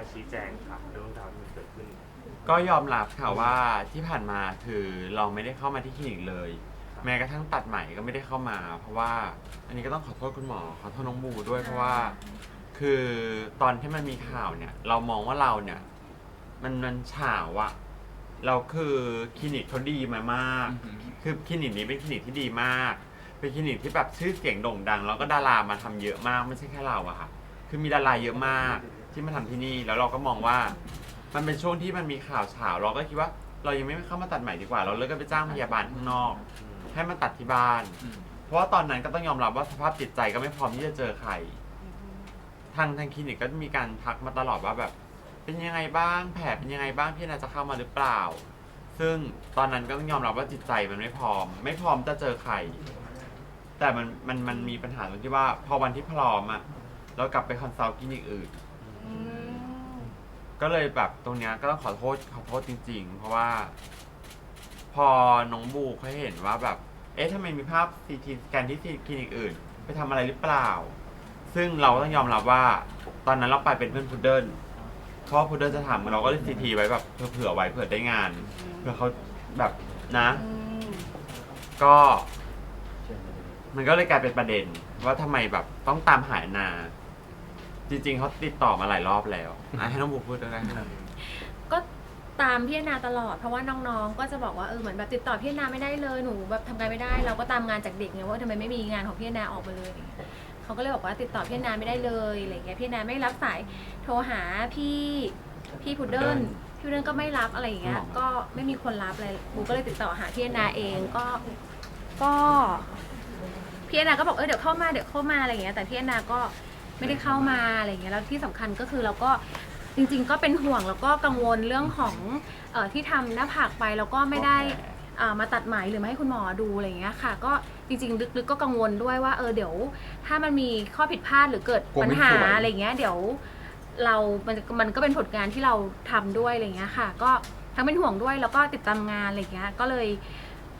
มาชี้แจงค่ะเรื่องราวที่มันเกิดขึ้น ก็ยอมรับค่ะว่าที่ผ่านมาคือเราไม่ได้เข้ามาที่คลินิกเลย แม้กระทั่งตัดใหม่ก็ไม่ได้เข้ามา เพราะว่าอันนี้ก็ต้องขอโทษคุณหมอขอโทษน้องบูด้วยเพราะว่า คือตอนที่มันมีข่าวเนี่ย เรามองว่าเราเนี่ย มันมันฉาวอะเราคือคลินิกเขาดีมามาก คือคลินิกนี้เป็นคลินิกที่ดีมาก เป็นคลินิกที่แบบชื่อเสียงโด่งดัง แล้วก็ดารามาทำเยอะมากไม่ใช่แค่เราอะค่ะ คือมีดาราเยอะมาก ที่มาทำที่นี่แล้วเราก็มองว่า มันเป็นช่วงที่มันมีข่าวเฉาเราก็คิดว่า เรายังไม่เข้ามาตัดใหม่ดีกว่า เราเลิกก็ไปจ้างพยาบาลข้างนอก ให้มาตัดที่บ้านเพราะว่าตอนนั้นก็ต้องยอมรับว่าสภาพจิตใจก็ไม่พร้อมที่จะเจอใคร ทางทางคลินิกก็มีการทักมาตลอดว่าแบบ เป็นยังไงบ้างแผลเป็นยังไงบ้างพี่นาจะเข้ามาหรือเปล่า ซึ่งตอนนั้นก็ต้องยอมรับว่าจิตใจมันไม่พร้อม ไม่พร้อมจะเจอใคร แต่มันมันมันมีปัญหาตรงที่ว่า พอวันที่พร้อมอะเรากลับไปคอนซัลท์คลินิกอื่น อืมก็เลยแบบตรงเนี้ยก็ต้องขอโทษขอโทษจริง ๆ เพราะว่า พอน้องบูเขาเห็นว่าแบบ เอ๊ะทำไมมีภาพซีทีสแกนที่คลินิกอื่น ไปทำอะไรหรือเปล่า ซึ่งเราต้องยอมรับว่า ตอนนั้นเราไปเป็นเพื่อนพุดเดิ้ลเพราะพุดเดิ้ลจะถามเราก็เลยซีทีไว้แบบเผื่อๆไว้เผื่อได้งานเผื่อเขาแบบนะ อืมก็ มันก็เลยกลายเป็นประเด็นว่าทำไมแบบต้องตามหานา จริง ๆเขาติดต่อมาหลายรอบแล้วอะให้น้องบูพูดด้วยนะครับก็ตามพี่แอนนาตลอดเพราะว่าน้องๆ ก็จะบอกว่าเออเหมือนแบบติดต่อพี่แอนนาไม่ได้เลยหนูแบบทำงานไม่ได้ เราก็ตามงานจากเด็กไงว่าทำไมไม่มีงานของพี่แอนนาออกมาเลยอะไรเงี้ยเขาก็เลยบอกว่าติดต่อพี่แอนนาไม่ได้เลยอะไรเงี้ยพี่แอนนาไม่รับสายโทรหาพี่พี่พุดเดิ้ลพี่พุดเดิ้ลก็ไม่รับอะไรอย่างเงี้ยก็ไม่มีคนรับเลยบูก็เลยติดต่อหาพี่แอนนาเองก็ก็พี่แอนนาก็บอกเออเดี๋ยวเข้ามาเดี๋ยวเข้ามาอะไรอย่างเงี้ยแต่พี่แอนนาก็ ไม่ได้เข้ามาอะไรอย่างเงี้ยแล้วที่สำคัญก็คือเราก็จริง ๆ ก็เป็นห่วงแล้วก็กังวลเรื่องของเออที่ทำหน้าผากไปแล้วก็ไม่ได้อ่ามาตัดไหมหรือมาให้คุณหมอดูอะไรอย่างเงี้ยค่ะ ก็จริงๆ ลึกๆก็กังวลด้วยว่าเออเดี๋ยว ถ้ามันมีข้อผิดพลาดหรือเกิดกลัวปัญไม่หาสวย อะไรอย่างเงี้ยเดี๋ยว เรา มัน มันก็เป็นผลงานที่เราทำด้วยอะไรอย่างเงี้ยค่ะ ก็ทั้งเป็นห่วงด้วยแล้วก็ติดตามงานอะไรอย่างเงี้ย ก็เลย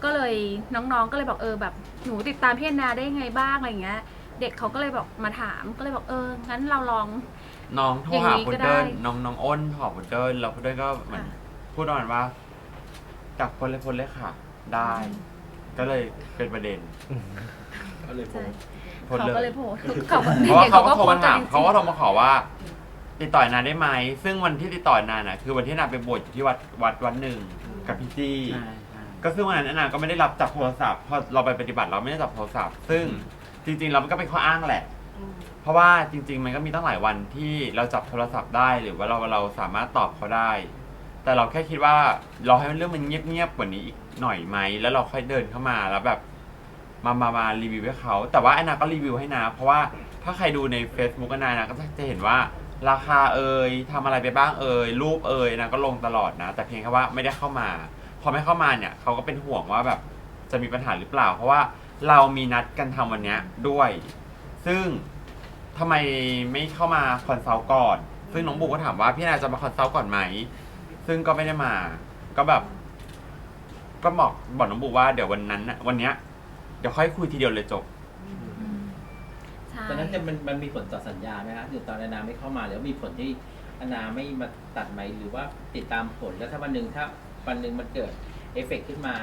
ก็เลยน้องๆ ก็เลยบอกเออแบบหนูติดตามพี่แอนนาได้ยังไงบ้างอะไรอย่างเงี้ย เด็กเขาก็เลยบอกมาถามก็เลยบอกเอองั้นเราลอง น้องโทรอย่างหานี้พุดก็ได้ เดิ้ลน้องน้องอ้นโทรหาพุดเดิ้ลแล้วพุดเดิ้ลก็เหมือนค่ะพูดประมาณว่าจับคนเลยคนเลยค่ะ ได้ ก็เลยเป็นประเด็นก็เลยโพใช่สต์พ้นเขาเลยก็เลยโผล่เขาก็เพราะว่าเขาก็โทรมาด็ถามจริงๆเขาก็โทรมาขอว่าติดต่อนานได้ไหมซึ่งวันที่ติดต่อนานน่ะ คือวันที่นานไปบวชอยู่ที่วัดวัดวัดหนึ่งกับพี่จี้ใช่ใช่ก็ซึ่งวันนั้นนานก็ไม่ได้รับจับโทรศัพท์พอเราไปปฏิบัติเราไม่ได้จับโทรศัพท์ ซึ่ง จริงๆเรามันก็เป็นข้ออ้างแหละ อืมเพราะว่าจริง ๆ มันก็มีตั้งหลายวันที่เราจับโทรศัพท์ได้หรือว่าเราเราสามารถตอบเขาได้ แต่เราแค่คิดว่าเราให้มันเรื่องมันเงียบๆกว่านี้อีกหน่อยไหมแล้วเราค่อยเดินเข้ามาแล้วแบบมามามารีวิวให้เขา แต่ว่าแอนนาก็รีวิวให้นะเพราะว่าถ้าใครดูใน Facebook แอนนานะก็จะเห็นว่าราคาเอ่ยทำอะไรไปบ้างเอ่ยรูปเอ่ยนะก็ลงตลอดนะ แต่เพียงแค่ว่าไม่ได้เข้ามา พอไม่เข้ามาเนี่ยเขาก็เป็นห่วงว่าแบบจะมีปัญหาหรือเปล่า เพราะว่า เรามีนัดกันทำวันเนี้ยด้วย ซึ่งทำไมไม่เข้ามาคอนซัลท์ก่อน ซึ่งน้องบุ๊กก็ถามว่าพี่นาจะมาคอนซัลท์ก่อนไหม ซึ่งก็ไม่ได้มา ก็แบบ ก็บอกบอกน้องบุ๊กว่าเดี๋ยววันนั้นน่ะวันเนี้ยเดี๋ยวค่อยคุยทีเดียวเลยจบใช่ ตอนนั้นจะมันมันมีผลต่อสัญญาไหมครับหรือตอนอนาไม่เข้ามาแล้วมีผลที่อนาไม่มาตัดไหมหรือว่าติดตามผลแล้วถ้าวันหนึ่งถ้าวันหนึ่งมันเกิดเอฟเฟกต์ขึ้นมา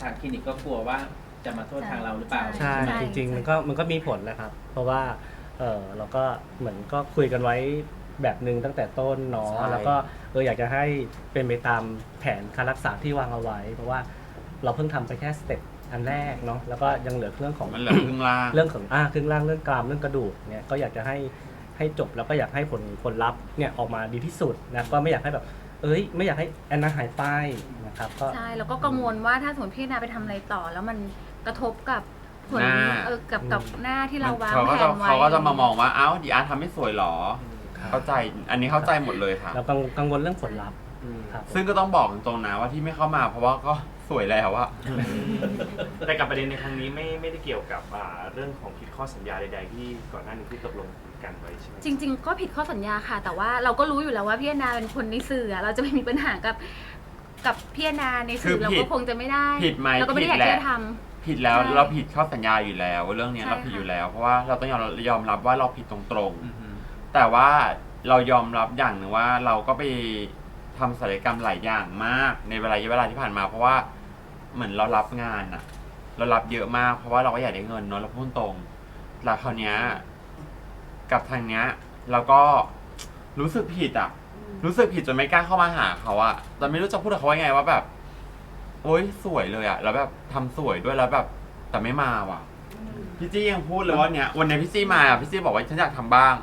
ทางคลินิกก็กลัวว่า จะมาโทษทางเราหรือเปล่าใช่ไหมจริง ๆ มันก็มันก็มีผลนะครับ เพราะว่าเออเราก็เหมือนก็คุยกันไว้แบบหนึ่งตั้งแต่ต้นเนาะใช่ แล้วก็เอออยากจะให้เป็นไปตามแผนการรักษาที่วางเอาไว้ เพราะว่าเราเพิ่งทำไปแค่สเต็ปอันแรกเนาะแล้วก็ยังเหลือเรื่องของ มันเหลือครึ่งล่าง เรื่องของอ่าครึ่งล่างเรื่องกรามเรื่องกระดูกเนี่ยก็อยากจะให้ให้จบแล้วก็อยากให้ผลผลลัพธ์เนี่ยออกมาดีที่สุดนะก็ไม่อยากให้แบบ เอ้ย ไม่อยากให้แอนนาหายไปนะครับก็ ใช่แล้วก็กังวลว่าถ้าสมมติพี่นาไปทำอะไรต่อ แล้วมัน กระทบกับผลหน้า เออกับกับหน้าที่เราวางเขาแผก็จะนไว้ เขาก็จะมามองว่าเอ้าดีอาร์ทำไม่สวยหรอครับเข้าใจอันนี้เข้าใจหมดเลยค่ะ เรากังกังวลเรื่องผลลัพธ์ครับซึ่งก็ต้องบอกตรงๆนะว่าที่ไม่เข้ามาเพราะว่าก็สวยแล้วอะ แต่กับประเด็นในครั้งนี้ไม่ไม่ได้เกี่ยวกับอ่าเรื่องของผิดข้อสัญญาใดๆที่ก่อนหน้านี้ที่ตกลงกันไว้ใช่ไหม จริง ๆ ก็ผิดข้อสัญญาค่ะ แต่ว่าเราก็รู้อยู่แล้วว่าพี่แอนนาเป็นคนในสื่ออะเราจะไม่มีปัญหากับกับพี่แอนนาในสื่อคือเราผิดก็คงจะไม่ได้ผิดไหมเราก็ไม่ได้ผิอดยากแหละ จะทำ ผิดแล้วใช่ เราผิดข้อสัญญาอยู่แล้ว เรื่องเนี้ยใช่เราผิดค่ะ อยู่แล้ว เพราะว่าเราต้องยอมยอมรับว่าเราผิดตรงอือฮึๆแต่ว่าเรายอมรับอย่างหนึ่งว่าเราก็ไปทำศัลยกรรมหลายอย่างมาก ในเวลาเวลาที่ผ่านมา เพราะว่าเหมือนเรารับงานอะเรารับเยอะมาก เพราะว่าเราก็อยากได้เงินเนาะเราพูดตรงแล้วคราวเนี้ยกับทางเนี้ยเราก็รู้สึกผิดอะ รู้สึกผิดจนไม่กล้าเข้ามาหาเขาอะแต่ไม่รู้จะพูดกับเขาว่าไงว่าแบบ โอ๊ยสวยเลยอะแล้วแบบทำสวยด้วยแล้วแบบ แต่ไม่มาว่ะ พี่จี้ยังพูดเลยว่าเนี่ยวันนี้พี่จี้มาพี่จี้บอกว่าฉันอยากทำบ้าง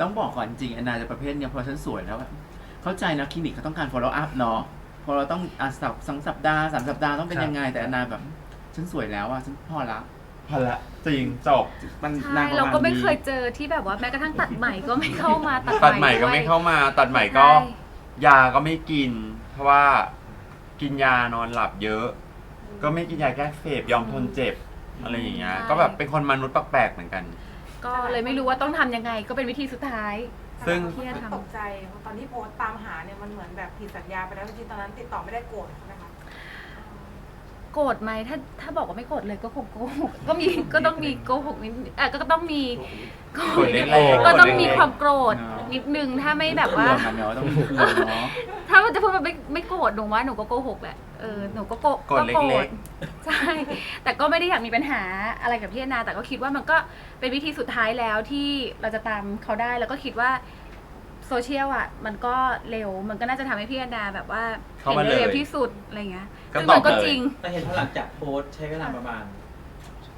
ต้องบอกก่อนจริงๆแอนนาจะประเภทเนี้ยพอฉันสวยแล้วแบบเข้าใจนะคลินิกเขาต้องการ follow up เนาะพอเราต้องอะสัปสองสัปดาห์สามสัปดาห์ต้องเป็นครับยังไง แต่แอนนาแบบ ฉันสวยแล้วอะฉันพอละ พอละจริงจบมันใช่นางประเรามาณก็ไม่นี้เคยเจอที่แบบว่าแม้กระทั่งตัดใหม่ก็ไม่เข้ามาตัดตัดใหม่ก็ไม่เข้ามา ตัดใหม่ก็ใช่ยาก็ไม่กิน เพราะว่า กินยานอนหลับเยอะ ก็ไม่กินยาแก้เสพยอมทนเจ็บอะไรอย่างเงี้ยก็แบบเป็นคนมนุษย์แปลกๆเหมือนกัน ก็เลยไม่รู้ว่าต้องทำยังไง ก็เป็นวิธีสุดท้าย ซึ่ง ที่จะทำ ตกใจตอนที่โพสต์ตามหาเนี่ยมันเหมือนแบบผิดสัญญาไปแล้วจริงๆตอนนั้นติดต่อไม่ได้โกรธนะคะ โกรธไหมถ้าถ้าบอกว่าไม่โกรธเลยก็คงโกหกก็มีก็ต้องมีโกหกนิดอะก็ต้องมีโกรโกรธธเล็กๆก็ต้องโกรธเล็กๆมีความโกรธเนอะนิดนึงถ้าไม่แบบว่าเรื่องมันเนาะต้องมีเรื่องเนาะ ถ้ามันจะพูดว่าไม่ไม่โกรธหนูว่าหนูก็โกหกแหละเออหนูก็โกโกรธเล็กใช่ แต่ก็ไม่ได้อยากมีปัญหาอะไรกับพี่แอนนาแต่ก็คิดว่ามันก็เป็นวิธีสุดท้ายแล้วที่เราจะตามเขาได้แล้วก็คิดว่า โซเชียลอะ มันก็เร็วมันก็น่าจะทำให้พี่แอนนาแบบว่าเข้าเห็นมาได้เลยเร็วที่สุดอะไรเงี้ยก็ซึ่งตอบมันก็เลย จริง แต่เห็นว่าหลังจากโพสต์ใช้เวลาประมาณ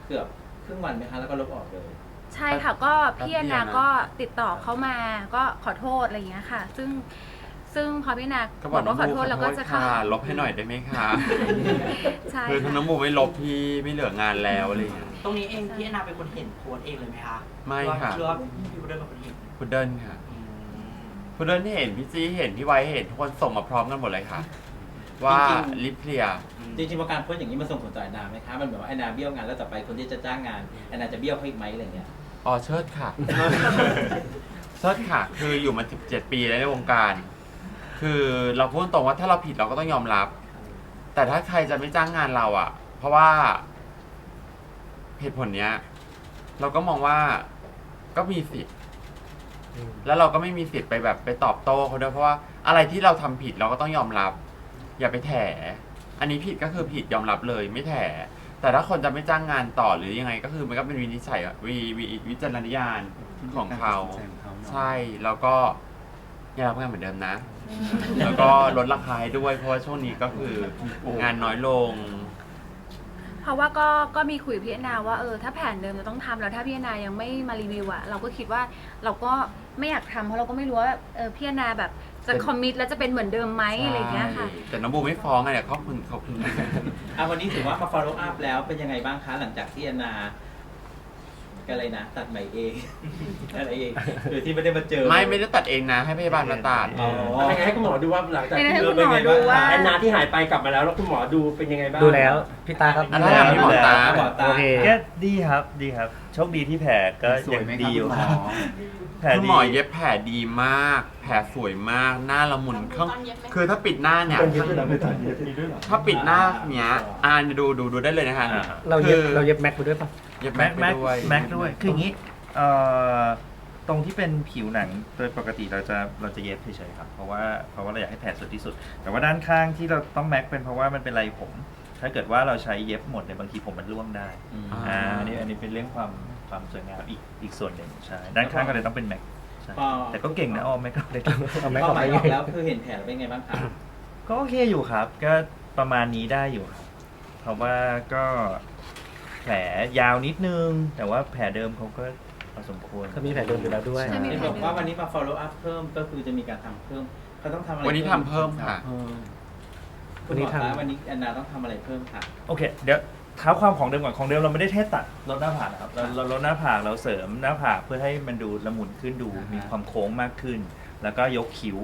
เกือบครึ่งวันไหมคะ แล้วก็ลบออกเลย ใช่ค่ะก็พี่แอนนาแป๊บเดียวนะก็ติดต่อเขามาก็ขอโทษอะไรอย่างเงี้ยค่ะ ซึ่งซึ่งพอพี่แอนนาก็บบออกกน้อว่างขอบูโทษแล้วขก็อโทษจะค่ะเข้าลบให้หน่อยได้ไหมคะใช่คือถ้าน้องค่ะบูไม่ลบพี่ไม่เหลืองานแล้วอะไรอย่างเงี้ย ตรงนี้เองพี่แอนนาเป็นคนเห็นโพสต์เองเลยไหมคะไม่ค่ะ หรือว่าพี่พุดเดิ้ลเป็นคนเห็น พุดเดิ้ลค่ะ พุดเดิ้ลเห็นพี่จี้เห็นพี่ไว้เห็นทุกคนส่งมาพร้อมกันหมดเลยค่ะ ว่าจริงๆ ลิปเคลียร์จริงๆพอการโพสต์อย่างนี้มันส่งผลต่อแอนนาไหมคะ มันเหมือนว่าแอนนาเบี้ยวงานแล้วต่อไปคนที่จะจ้างงานแอนนาจะเบี้ยวเขาอีกไหมอะไรเงี้ย อ๋อเชิดค่ะ เชิดค่ะ คืออยู่มา 17 ปีแล้วในวงการ คือเราพูดตรงว่าถ้าเราผิดเราก็ต้องยอมรับ แต่ถ้าใครจะไม่จ้างงานเราอะ เพราะว่าเหตุผลเนี้ย เราก็มองว่าก็มีสิทธิ์ แล้วเราก็ไม่มีสิทธิ์ไปแบบไปตอบโต้เขาด้วยเพราะว่าอะไรที่เราทำผิดเราก็ต้องยอมรับ อย่าไปแถ อันนี้ผิดก็คือผิดยอมรับเลยไม่แถ แต่ถ้าคนจะไม่จ้างงานต่อหรือยังไงก็คือมันก็เป็นวินิจฉัยอะวิวิวิจารณญาณของเขา ใช่แล้วก็ยังรับงานเหมือนเดิมนะ แล้วก็ลดราคาให้ด้วยเพราะว่าช่วงนี้ก็คืองานน้อยลงเพ ราะว่าก็ก็มีคุยกับพี่แอนนาว่าเออถ้าแผนเดิมจะต้องทำแล้วถ้าพี่แอนนายังไม่มารีวิวอะเราก็คิดว่าเราก็ไม่อยากทำเพราะเราก็ไม่รู้ว่าเออพี่แอนนาแบบจะคอมมิตแล้วจะเป็นเหมือนเดิมไหมอะไรอย่างเงี้ยค่ะใช่แต่น้องบูไม่ฟ้องไงเนี่ยขอบคุณขอบคุณ อะวันนี้ถือว่ามา follow up แล้วเป็นยังไงบ้างคะ หลังจากที่แอนนา ก็เลยนะ ตัดใหม่เอง อะไรเองโดยที่ไม่ได้มาเจอ ไม่ไม่ได้ตัดเองนะ ให้พยาบาลมาตัด อ๋อให้ให้คุณหมอดูว่าหลังจากให้ที่ให้เริ่มคุณหมอเป็นไงดูว่าบ้างแอนนาที่หายไปกลับมาแล้วแล้วคุณหมอดูเป็นยังไงบ้าง ดูแล้วพี่ตาครับอันนั้นอะพี่หมอตา หมอตา โอเค ก็ดีครับดีครับ โชคดีที่แผลก็สวยัยงไหมคดีรับอยู่คุณหมคอรับแผลคุณดีหมอเย็บแผลดีมาก แผลสวยมาก หน้าละมุนข้างคือถ้าปิดหน้าเนี่ยถ้าปิดหน้าเนี้ยอ่านดูดูดูได้เลยนะคะอ่า เราเย็บคือเราเย็บแม็กไปด้วยป่ะ เย็บแม็แม็กกแม็ไปกด้วย แม็กด้วย คืออย่างนี้เอ่อตรงที่เป็นผิวหนังโดยปกติเราจะเราจะเย็บเฉยๆครับ เพราะว่าเพราะว่าเราอยากให้แผลสวยที่สุด แต่ว่าด้านข้างที่เราต้องแม็กเป็นเพราะว่ามันเป็นไรผม ถ้าเกิดว่าเราใช้เย็บหมดเนี่ยบางทีผมมันร่วงได้อ่าอ่าอันนี้อันนี้เป็นเรื่องความความสวยงามอีกอีกส่วนหนึ่งใช่ด้านข้างก็เลยต้องเป็นแม็กใช่พอแต่ก็เก่งนะออมแม็กก็เล็กเอาแม็กพอออกใหไปม่อไงอกแล้วคือเห็นแผลเป็นไงบ้างคะก็โอเคอยู่ครับ ก็ประมาณนี้ได้อยู่ครับเพราะว่าก็แผลยาวนิดนึง แต่ว่าแผลเดิมเขาก็พอสมควร ก็มีแผลเดิมอยู่แล้วด้วย ใช่มีเห็นแผลบอกว่าวันนี้มา follow up เพิ่มก็คือจะมีการทำเพิ่มเขาต้องทำอะไรวันนี้ทำเพิ่มค่ะ คุณหมอคะวันนี้แอนนาต้องทำอะไรเพิ่มค่ะโอเค เดี๋ยวเท้าความของเดิมก่อนของเดิมเราไม่ได้แค่ตัดลดหน้าผากนะครับเราเราลดหน้าผากเราเสริมหน้าผากเพื่อให้มันดูละมุนขึ้นดูอ่าฮะมีความโค้งมากขึ้น แล้วก็ยกคิ้ว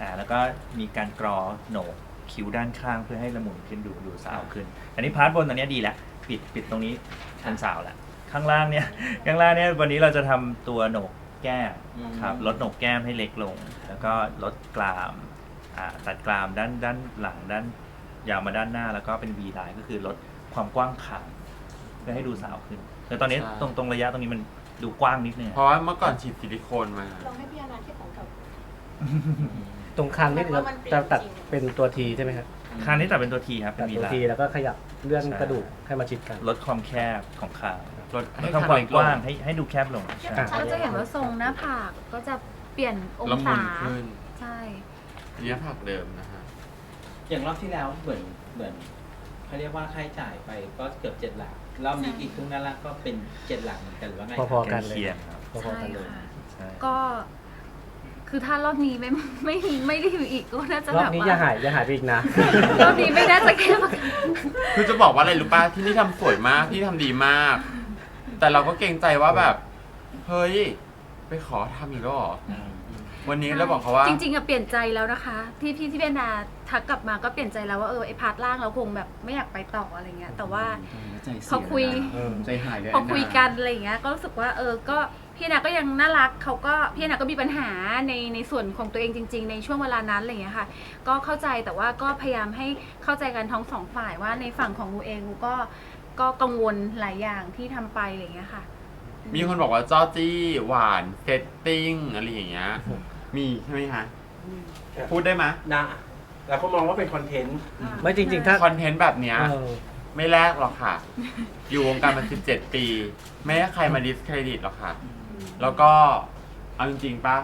อ่าแล้วก็มีการกรอโหนกคิ้วด้านข้างเพื่อให้ละมุนขึ้นดูดูสาวขึ้น อันนี้พาร์ทบนตอนนี้ดีแล้วปิดปิดตรงนี้ทันสาวแล้วข้างล่างเนี่ย ข้างล่างเนี่ยวันนี้เราจะทำตัวโหนกแก้มอืมครับลดโหนกแก้มให้เล็กลง แล้วก็ลดกรามอ่าตัดกรามด้านด้านหลังด้าน ยาวมาด้านหน้าแล้วก็เป็น V line ก็คือลดความกว้างขางเพื่อให้ดูสาวขึ้น แต่ตอนนี้ใช่ ตรงตรงระยะตรงนี้มันดูกว้างนิดนึงเพราะว่าเมื่อก่อนฉีดซิลิโคนมา ลองให้พี่อนาคิดของตรงคางนี่จะจะตัดเป็นตัวทีใช่ไหมครับคางนี้ตัดเป็นตัวทีครับเป็ตันดวีตัวลาทีแล้วก็ขยับเลื่อนใช่กระดูกให้มาชิดกัน ลดความแคบของคางลดลให้ดทำความเล็กว้างให้ให้ดูแคบลงใช่ อะเราจะเห็นว่าทรงหน้าผากก็จะเปลี่ยนองละมุศานขึ้น ใช่ อันนี้ผักเดิมนะฮะ อย่างรอบที่แล้วเหมือนเหมือนเขาเรียกว่าค่าใช้จ่ายไปก็เกือบเจ็ดหลักรอบนี้อีกครึ่งนั่นละก็เป็นเจ็ดหลักเหมือนกันหรือว่าไงพอๆกันเลยเคียงๆครับพอใช่ๆกันเลย ค่ะ ใช่ก็ คือถ้ารอบนี้ไม่ไม่ไม่ได้อยู่อีกก็น่าจะรอแบบบนี้ว่าอย่าหายอย่าหายไปอีกนะ รอบนี้ไม่น่าจะแค่ประกันคือจะบอกว่าอะไรรู้ป่ะที่นี่ทำสวยมากที่ทำดีมาก แต่เราก็เกรงใจว่าแบบ เฮ้ย ไปขอทำอีกแล้วเหรอ วันนี้เราบอกเขาว่า จริงๆอะเปลี่ยนใจแล้วนะคะที่พี่ที่เบนนาทักกลับมาก็เปลี่ยนใจแล้วว่าเออไอพาร์ทล่างเราคงแบบไม่อยากไปต่ออะไรเงี้ยแต่ว่า ใจเสียพอคุยนะใจหายเลยพอคุยกันอะไรอย่างเงี้ยก็รู้สึกว่าเออก็พี่นาก็ยังน่ารักเขาก็พี่นาก็มีปัญหาในในส่วนของตัวเองจริง ๆ ในช่วงเวลานั้นอะไรอย่างเงี้ยค่ะ ก็เข้าใจแต่ว่าก็พยายามให้เข้าใจกันทั้งสองฝ่ายว่าในฝั่งของกูเองกูก็ก็กังวลหลายอย่างที่ทำไปอะไรอย่างเงี้ยค่ะ มีคนบอกว่าจอจี้หวานเซตติ้งอะไรอย่างเงี้ย มีใช่ไหมคะ พูดได้ไหมยนะแล้วเขามองว่าเป็นคอนเทนต์ ไม่จริง ๆ ถ้าคอนเทนต์แบบเนี้ย เออไม่แลกหรอกค่ะ อยู่วงการมา 17 ปี ไม่ให้ใครมาดิสเครดิตหรอกค่ะ แล้วก็เอาจริงๆปะ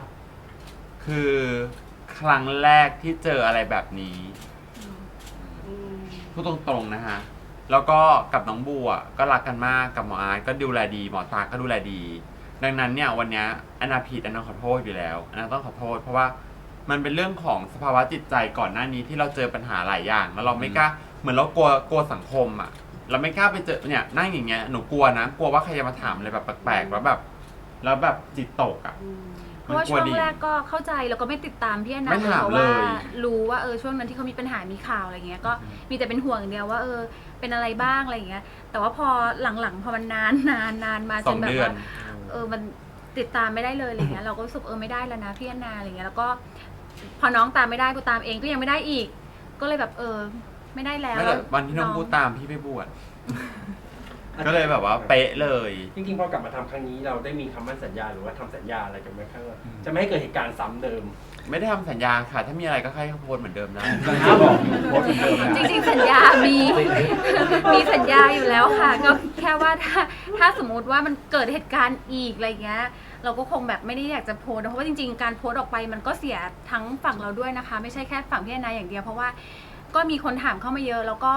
คือครั้งแรกที่เจออะไรแบบนี้ พูดตรงๆนะฮะ แล้วก็กับน้องบัวก็รักกันมากกับหมออาร์ตก็ดูแลดี หมอตาก็ดูแลดี ดังนั้นเนี่ยวันเนี้ยอนนาผิดอนนาขอโทษอยู่แล้วอนนาต้องขอโทษ เพราะว่ามันเป็นเรื่องของสภาวะจิตใจก่อนหน้านี้ที่เราเจอปัญหาหลายอย่าง แล้วเราไม่กล้าเหมือนเรากลัวกลัวสังคมอะ เราไม่กล้าไปเจอเนี่ยนั่งอย่างเงี้ยหนูกลัวนะกลัวว่าใครจะมาถามอะไรแบบแปลกๆแล้วแบบ แล้วแบบจิตตกอะ เพราะว่าช่วงแรกก็เข้าใจแล้วก็ไม่ติดตามพี่แอนนาไม่เลยถามเพราะว่าเลยรู้ว่าเออช่วงนั้นที่เขามีปัญหามีข่าวอะไรเงี้ยก็มีแต่เป็นห่วงอย่างเดียวว่าเออเป็นอะไรบ้างอะไรเงี้ย แต่ว่าพอหลังๆพอมันนานนานนานมาสจอนงแบบเดือน ว่าเออมันติดตามไม่ได้เลยอะไรเงี้ยเราก็รู้สึกเออไม่ได้แล้วนะพี่แอนนาอะไรเงี้ยแล้วก็ พอน้องตามไม่ได้กูตามเองก็ยังไม่ได้อีก ก็เลยแบบเออ ไม่ได้แล้วไม่แต่วันที่น้องพูดตามพี่ไปบวช ก็เลยแบบว่าเป๊ะเลย จริงๆพอกลับมาทำครั้งนี้เราได้มีคำมั่นสัญญาหรือว่าทำสัญญาอะไรกันไหมครับว่าจะไม่ให้เกิดเหตุการณ์ซ้ำเดิม ไม่ได้ทำสัญญาค่ะ ถ้ามีอะไรก็ให้เขาโพสต์เหมือนเดิมนะ จริงๆสัญญา มี มีสัญญาอยู่แล้วค่ะ ก็แค่ว่าถ้าถ้าสมมุติว่ามันเกิดเหตุการณ์อีกอะไรเงี้ย เราก็คงแบบไม่ได้อยากจะโพสต์นะเพราะว่าจริงๆ การโพสต์ออกไปมันก็เสียทั้งฝั่งเราด้วยนะคะ ไม่ใช่แค่ฝั่งพี่แอนนาอย่างเดียวเพราะว่าก็มีคนถามเข้ามาเยอะ แล้วก็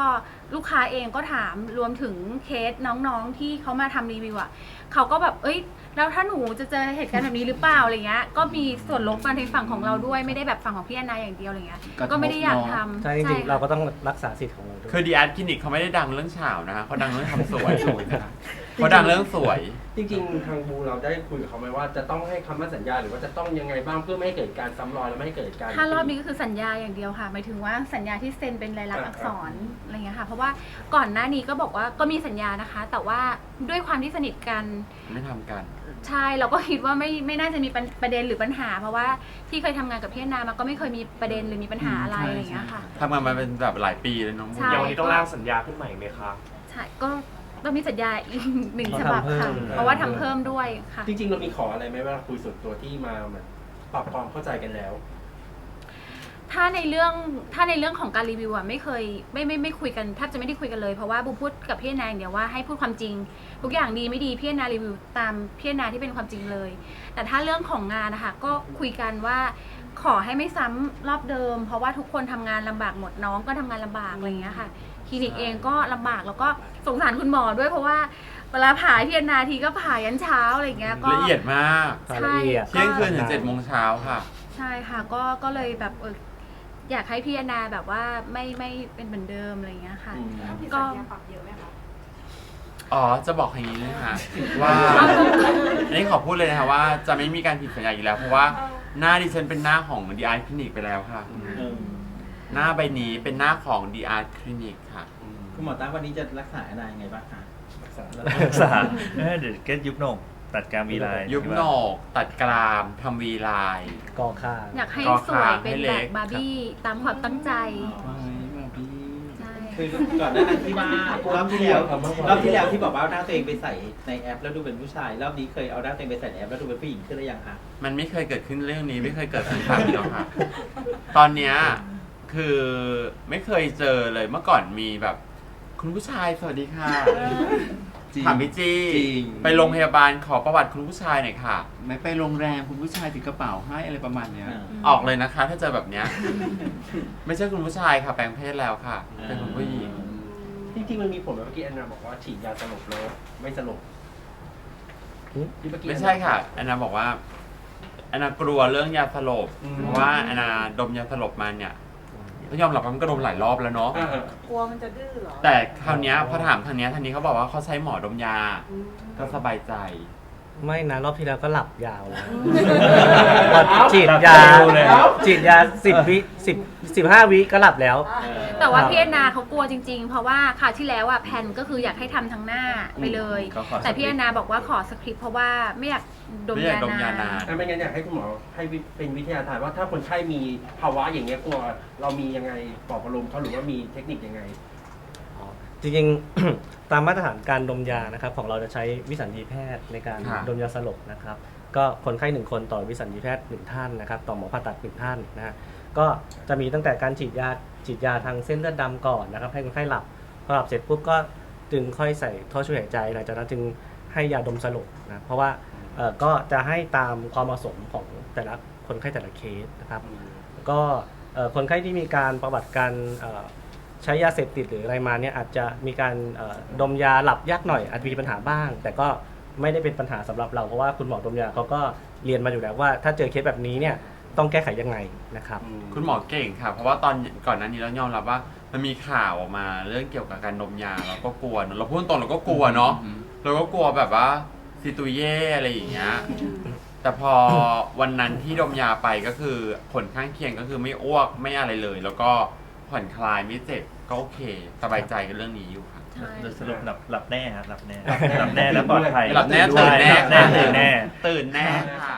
ลูกค้าเองก็ถามรวมถึงเคสน้องๆที่เขามาทำรีวิวอะเขาก็แบบเอ้ยแล้วถ้าหนูจะเจอเหตุการณ์แบบนี้หรือเปล่าอะไรเงี้ยก็มีส่วนลบมาในฝั่งของเราด้วยไม่ได้แบบฝั่งของพี่แอนนาอย่างเดียวอะไรเงี้ยกระทบก็ไม่ได้อยากทำใช่จริงๆค่ะเราก็ต้องรักษาสิทธิ์ของเราด้วยคือดีอาร์ตคลินิกเขาไม่ได้ดังเรื่องฉาวนะคะเขาดังเรื่องทำสวย เขาดังเรื่องสวย จริงๆ ทางบูเราได้คุยกับเขาไหมว่าจะต้องให้คำมั่นสัญญาหรือว่าจะต้องยังไงบ้างเพื่อไม่ให้เกิดการซ้ำรอยและไม่ให้เกิดการ ถ้ารอบนี้ก็คือสัญญาอย่างเดียวค่ะหมายถึงว่าสัญญาที่เซ็นเป็นลายลักษณ์อักษรอะไรเงี้ยค่ะ เพราะว่าก่อนหน้านี้ก็บอกว่าก็มีสัญญานะคะ แต่ว่าด้วยความที่สนิทกันไม่ทำกัน ใช่เราก็คิดว่าไม่ไม่น่าจะมีปัญประเด็นหรือปัญหา เพราะว่าที่เคยทำงานกับพี่แอนนามาก็ไม่เคยมีประเด็นหรือมีปัญหาอะไรอืมใช่อะไรเงี้ยค่ะ ทำงานมาเป็นแบบหลายปีแล้วน้องบุญใช่ เดี๋ยววันนี้ต้องร่างสัญญาขึ้นใหม่ไหมคะ ใช่ก็ ต้องมีสัญญาอีกหนึ่งต้องฉบับทำเพิ่ค่ะมเพราะว่าทำเพิ่มด้วยค่ะ จริงๆ เรามีขออะไรไหมเวลาคุยส่วนตัวที่มาเหมือนปรับความเข้าใจกันแล้ว ถ้าในเรื่องถ้าในเรื่องของการรีวิวอะไม่เคยไม่ไม่ไม่คุยกันแทบจะไม่ได้คุยกันเลยเพราะว่าบูพูดกับพี่แอนนาอย่างเดียวว่าให้พูดความจริง ทุกอย่างดีไม่ดีพี่แอนนารีวิวตามพี่แอนนาที่เป็นความจริงเลย แต่ถ้าเรื่องของงานนะคะก็คุยกันว่าขอให้ไม่ซ้ำรอบเดิม เพราะว่าทุกคนทำงานลำบากหมดน้องก็ทำงานลำบากอะไรอย่างเงี้ยค่ะ คลินิกเองก็ลำบากแล้วก็สงสารคุณหมอด้วยเพราะว่าเวลาผ่าพี่แอนนาทีก็ผ่ายันเช้าอะไรอย่างเงี้ยก็ ละเอียดมากรายละเอียด เที่ยงคืนถึงเจ็ดโมงเช้าค่ะ ใช่ค่ะก็ก็เลยแบบเอออยากให้พี่แอนนาแบบว่าไม่ไม่เป็นเหมือนเดิมอะไรอย่างเงี้ยค่ะอืมถ้าผิดก็สัญญาปรับเยอะไหมคะ อ๋อ จะบอกอย่างนี้นะคะว่า อันนี้ขอพูดเลยนะคะว่าจะไม่มีการผิดสัญญาอีกแล้ว เพราะว่าหน้าดิฉันเป็นหน้าของดีอาร์คลินิกไปแล้วค่ะ หน้าใบนี้เป็นหน้าของดีอาร์คลินิกค่ะ คุณหมอตั้งวันนี้จะรักษาอะไรยังไงบ้างคะรักษาเออเดี๋ยวก็ยุบโหนกตัดการวีไลน์ยุบโหนก ตัดกรามทำวีไลน์ กอค่างอยากให้ก็สวยคางเป็นให้แบเล็บกบาร์บี้ตามความตั้งใจไม่มาพี่ใช่คือก่อนหน้านั้นที่ว่ารอบที่แล้วรอบที่แล้วที่บอกว่าเอาหน้าตัวเองไปใส่ในแอป แล้วดูเป็นผู้ชาย รอบนี้เคยเอาหน้าตัวเองไปใส่ในแอปแล้วดูเป็นผู้หญิงขึ้นหรือยังคะมันไม่เคยเกิดขึ้นเรื่องนี้ไม่เคยเกิดขึ้นครั้งเดียวค่ะ ตอนเนี้ย คือไม่เคยเจอเลยเมื่อก่อนมีแบบ คุณผู้ชายสวัสดีค่ะจริง ถามพี่จีจริง ไปโรงพยาบาลขอประวัติคุณผู้ชายหน่อยค่ะ ไม่ไปโรงแรมคุณผู้ชายถือกระเป๋าให้อะไรประมาณเนี้ย ออกเลยนะคะ ถ้าเจอแบบเนี้ย ไม่ใช่คุณผู้ชายค่ะแปลงเพศแล้วค่ะ เป็นคุณผู้หญิง จริงๆมันมีผลไหมเมื่อกี้แอนนาบอกว่าฉีดยาสลบแล้วไม่สลบหืมที่เมื่อกี้ ไม่ใช่ค่ะแอนนาบอกว่าแอนนากลัวเรื่องยาสลบอืม เพราะว่าแอนนาดมยาสลบมาเนี่ย ต้องยอมรับว่ามันก็ดมหลายรอบแล้วเนาะอ่ากลัวมันจะดื้อเหรอแต่คราวเนี้ยพอถามทางเนี้ยทางนี้เขาบอกว่าเขาใช้หมอดมยาก็สบายใจ ไม่นะ รอบที่แล้วก็หลับยาวเลยเอ้าฉีดยาหลับเร็วเลย ฉีดยาสิบวิสิบสิบห้าวิก็หลับแล้ว แต่ว่าครับพี่แอนนาเขากลัวจริง ๆ เพราะว่าคราวที่แล้วอะแพนก็คืออยากให้ทำทั้งหน้าไปเลยก็ขอแต่พี่สคริปต์แอนนาบอกว่าขอสคริปต์เพราะว่าไม่อยากดมไม่อยากยาดมยานา นานอะไม่งั้นอยากให้คุณหมอให้วิเป็นวิทยาทานว่าถ้าคนไข้มีภาวะอย่างเงี้ยกลัวเรามียังไงปลอบประโลมเขาหรือว่ามีเทคนิคยังไง จริงๆ ตามมาตรฐานการดมยานะครับ ของเราจะใช้วิสัญญีแพทย์ในการค่ะ ดมยาสลบนะครับ ก็คนไข้หนึ่งคนต่อวิสัญญีแพทย์หนึ่งท่านนะครับ ต่อหมอผ่าตัดหนึ่งท่านนะฮะ ก็จะมีตั้งแต่การฉีดยาฉีดยาทางเส้นเลือดดำก่อนนะครับ ให้คนไข้หลับพอหลับเสร็จปุ๊บก็จึงค่อยใส่ท่อช่วยหายใจหลังจากนั้นจึงให้ยาดมสลบนะเพราะว่าเอ่อก็จะให้ตามความเหมาะสมของแต่ละคนไข้แต่ละเคสนะครับ ก็เอ่อคนไข้ที่มีการประวัติการเอ่อใช้ยาเสพติดหรืออะไรมาเนี่ยอาจจะมีการเอ่อดมยาหลับยากหน่อยอาจจะมีปัญหาบ้าง แต่ก็ไม่ได้เป็นปัญหาสำหรับเราเพราะว่าคุณหมอดมยาเขาก็เรียนมาอยู่แล้วว่า ถ้าเจอเคสแบบนี้เนี่ย ต้องแก้ไขยังไงนะครับ คุณหมอเก่งค่ะ เพราะว่าตอนก่อนหน้านี้เรายอมรับว่า มันมีข่าวออกมาเรื่องเกี่ยวกับการดมยาเราก็กลัวเนอะเราพูดตรงเราก็กลัวเนาะอืมเราก็กลัวแบบว่าซิตูเย่อะไรอย่างเงี้ยแต่พอวันนั้นที่ดมยาไปก็คือผลข้างเคียงก็คือไม่อ้วกไม่อะไรเลย แล้วก็ผ่อนคลายไม่เจ็บก็โอเค สบายใจกับเรื่องนี้อยู่ค่ะใช่โดยสรุปหลับหลับแน่ครับหลับแน่หลับแน่และปลอดภัยหลับแน่ใช่ตื่นแน่ หลับแน่ตื่นแน่ตื่นแน่ค่ะ